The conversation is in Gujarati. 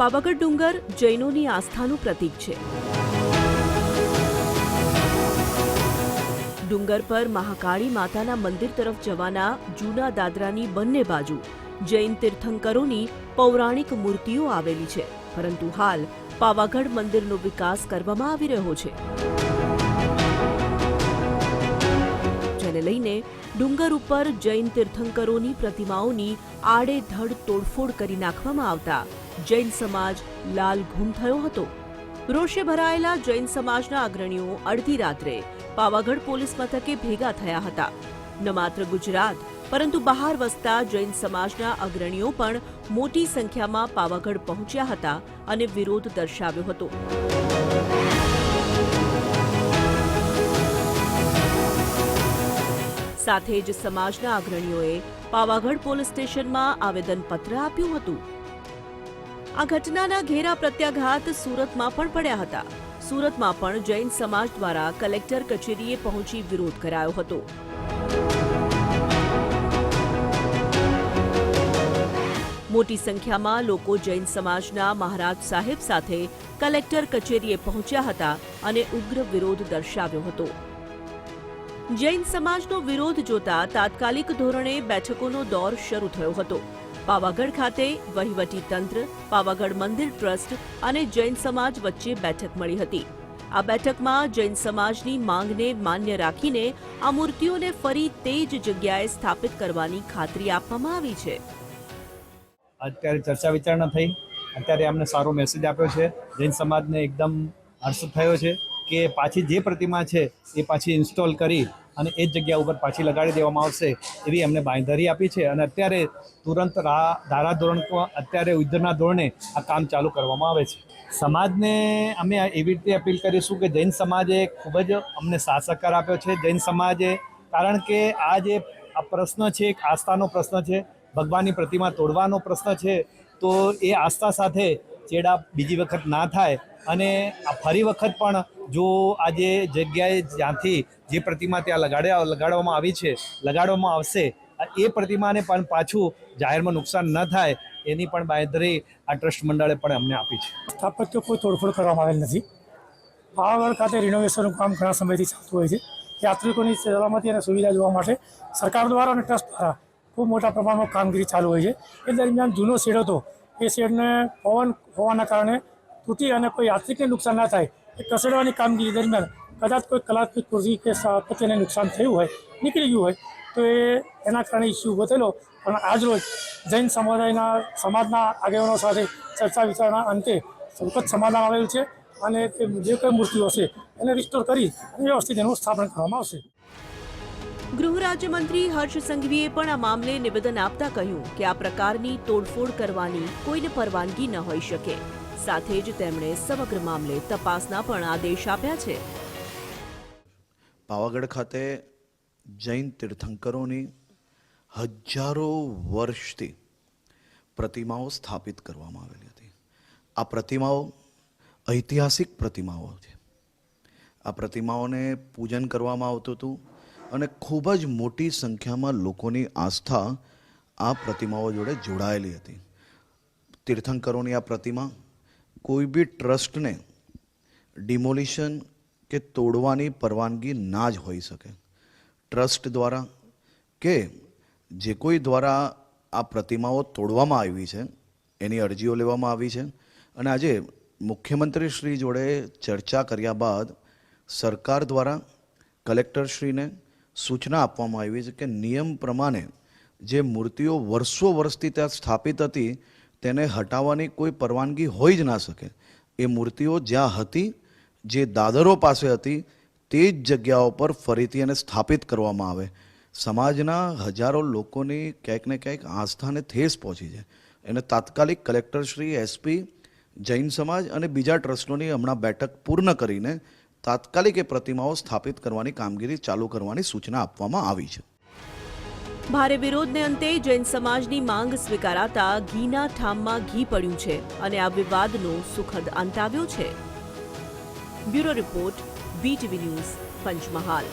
પાવાગઢ ડુંગર જૈનોની આસ્થાનું પ્રતીક છે. ડુંગર પર મહાકાળી માતાના મંદિર તરફ જવાના જૂના દાદરાની બંને બાજુ જૈન તીર્થંકરોની પૌરાણિક મૂર્તિઓ આવેલી છે, પરંતુ હાલ પાવાગઢ મંદિરનો વિકાસ કરવામાં આવી રહ્યો છે. જેને લઈને ડુંગર ઉપર જૈન તીર્થંકરોની પ્રતિમાઓની આડેધડ તોડફોડ કરી નાખવામાં આવતા જૈન સમાજ લાલ ઘૂમ થયો હતો. રોષે ભરાયેલા જૈન સમાજના અગ્રણીઓ અડધી રાત્રે પાવાગઢ પોલીસ મથકે ભેગા થયા હતા. ન માત્ર ગુજરાત, પરંતુ બહાર વસતા જૈન સમાજના અગ્રણીઓ પણ મોટી સંખ્યામાં પાવાગઢ પહોંચ્યા હતા અને વિરોધ દર્શાવ્યો હતો. સાથે જ સમાજના અગ્રણીઓએ પાવાગઢ પોલીસ સ્ટેશનમાં આવેદનપત્ર આપ્યું હતું. આ ઘટનાના ઘેરા પ્રત્યાઘાત સુરતમાં પણ પડ્યા હતા. સુરતમાં પણ જૈન સમાજ દ્વારા કલેક્ટર કચેરીએ પહોંચી વિરોધ કરાયો હતો. મોટી સંખ્યામાં લોકો જૈન સમાજના મહારાજ સાહેબ સાથે કલેક્ટર કચેરીએ પહોંચ્યા હતા અને ઉગ્ર વિરોધ દર્શાવ્યો હતો. જૈન સમાજનો વિરોધ જોતા તાત્કાલિક ધોરણે બેઠકોનો દોર શરૂ થયો હતો. પાવાગઢ ખાતે વહીવટી તંત્ર, પાવાગઢ મંદિર ટ્રસ્ટ અને જૈન સમાજ વચ્ચે બેઠક મળી હતી. આ બેઠકમાં જૈન સમાજની માંગને માન્ય રાખીને આ મૂર્તિઓને ફરી તે જ જગ્યાએ સ્થાપિત કરવાની ખાતરી આપવામાં આવી છે. અત્યારે ચર્ચા વિચારણા થઈ. અત્યારે અમને સારો મેસેજ આપ્યો છે. જૈન સમાજને એકદમ હર્ષ થયો છે. કે પાછી જે પ્રતિમા છે એ પાછી ઇન્સ્ટોલ કરી અને એ જ જગ્યા ઉપર પાછી લગાડી દેવામાં આવશે એવી એમને બાંયધરી આપી છે. અને અત્યારે તુરંત ધારાધોરણ અત્યારે યુદ્ધના ધોરણે આ કામ ચાલુ કરવામાં આવે છે. સમાજને અમે એવી રીતે અપીલ કરીશું કે જૈન સમાજે ખૂબ જ અમને સાથ આપ્યો છે. જૈન સમાજે, કારણ કે આ જે આ પ્રશ્ન છે, એક આસ્થાનો પ્રશ્ન છે, ભગવાનની પ્રતિમા તોડવાનો પ્રશ્ન છે, તો એ આસ્થા સાથે ચેડા બીજી વખત ના થાય અને ફરી વખત પણ જો આજે જગ્યાએ જ્યાંથી જે પ્રતિમા ત્યાં લગાડ્યા લગાડવામાં આવી છે, લગાડવામાં આવશે એ પ્રતિમાને પણ પાછું જાહેરમાં નુકસાન ન થાય એની પણ બાંયધરી આ ટ્રસ્ટ મંડળે પણ અમને આપી છે. સ્થાપત્ય કોઈ તોડફોડ કરવામાં આવેલ નથી. પાવાગઢ ખાતે રિનોવેશનનું કામ ઘણા સમયથી ચાલતું હોય છે. યાત્રિકોની સલામતી અને સુવિધા જોવા માટે સરકાર દ્વારા અને ટ્રસ્ટ દ્વારા ખૂબ મોટા પ્રમાણમાં કામગીરી ચાલુ હોય છે. એ દરમિયાન જૂનો શેડ હતો. એ શેડને પવન હોવાના કારણે તૂટી અને કોઈ યાત્રિકને નુકસાન ના થાય. એ ખસેડવાની કામગીરી દરમિયાન કદાચ કોઈ કલાત્મક ખુરશી કે સ્થાપત્યને નુકસાન થયું હોય, નીકળી ગયું હોય, તો એ એના કારણે ઇસ્યુ ઊભો થયેલો. પણ આજરોજ જૈન સમુદાયના, સમાજના આગેવાનો સાથે ચર્ચા વિચારણા અંતે સંકટ સમાધાન આવેલું છે અને જે કંઈ મૂર્તિઓ છે એને રિસ્ટોર કરી અને વ્યવસ્થિત એનું સ્થાપન કરવામાં આવશે. ગૃહ રાજ્યમંત્રી હર્ષ સંઘવીએ પણ આ મામલે નિવેદન આપતા કહ્યું કે આ પ્રકારની તોડફોડ કરવાની કોઈને પરવાનગી ન હોઈ શકે. સાથે જ તેમણે સમગ્ર મામલે તપાસના પણ આદેશ આપ્યા છે. પાવાગઢ ખાતે જૈન તીર્થંકરોની હજારો વર્ષથી પ્રતિમાઓ સ્થાપિત કરવામાં આવેલી હતી. આ પ્રતિમાઓ ઐતિહાસિક પ્રતિમાઓ છે આ પ્રતિમાઓને પૂજન કરવામાં આવતું હતું. અને ખૂબ જ મોટી સંખ્યામાં લોકોની આસ્થા આ પ્રતિમાઓ જોડે જોડાયેલી હતી. તીર્થંકરોની આ પ્રતિમા કોઈ બી ટ્રસ્ટને ડિમોલિશન કે તોડવાની પરવાનગી ના જ હોઈ શકે. ટ્રસ્ટ દ્વારા કે જે કોઈ દ્વારા આ પ્રતિમાઓ તોડવામાં આવી છે, એની અરજીઓ લેવામાં આવી છે. અને આજે મુખ્યમંત્રી શ્રી જોડે ચર્ચા કર્યા બાદ સરકાર દ્વારા કલેક્ટરશ્રીને સૂચના આપવામાં આવી છે કે નિયમ પ્રમાણે જે મૂર્તિઓ વર્ષો વર્ષથી ત્યાં સ્થાપિત હતી, તેને હટાવવાની કોઈ પરવાનગી હોઈ જ ના શકે. એ મૂર્તિઓ જ્યાં હતી, જે દાદરો પાસે હતી, તે જ જગ્યાઓ પર ફરીથી એને સ્થાપિત કરવામાં આવે. સમાજના હજારો લોકોની ક્યાંક ને ક્યાંક આસ્થાને ઠેસ પહોંચી છે. એને તાત્કાલિક કલેક્ટર શ્રી, એસપી, જૈન સમાજ અને બીજા ટ્રસ્ટોની હમણાં બેઠક પૂર્ણ કરીને તાત્કાલિક પ્રતિમાઓ સ્થાપિત કરવાની કામગીરી ચાલુ કરવાની સૂચના આપવામાં આવી છે. ભારે વિરોધને અંતે જૈન સમાજની માંગ સ્વીકારાતા ઘીના ઠામમાં ઘી પડ્યું છે અને આ વિવાદનો સુખદ અંત આવ્યો છે. Bureau report VTV news Panchmahal.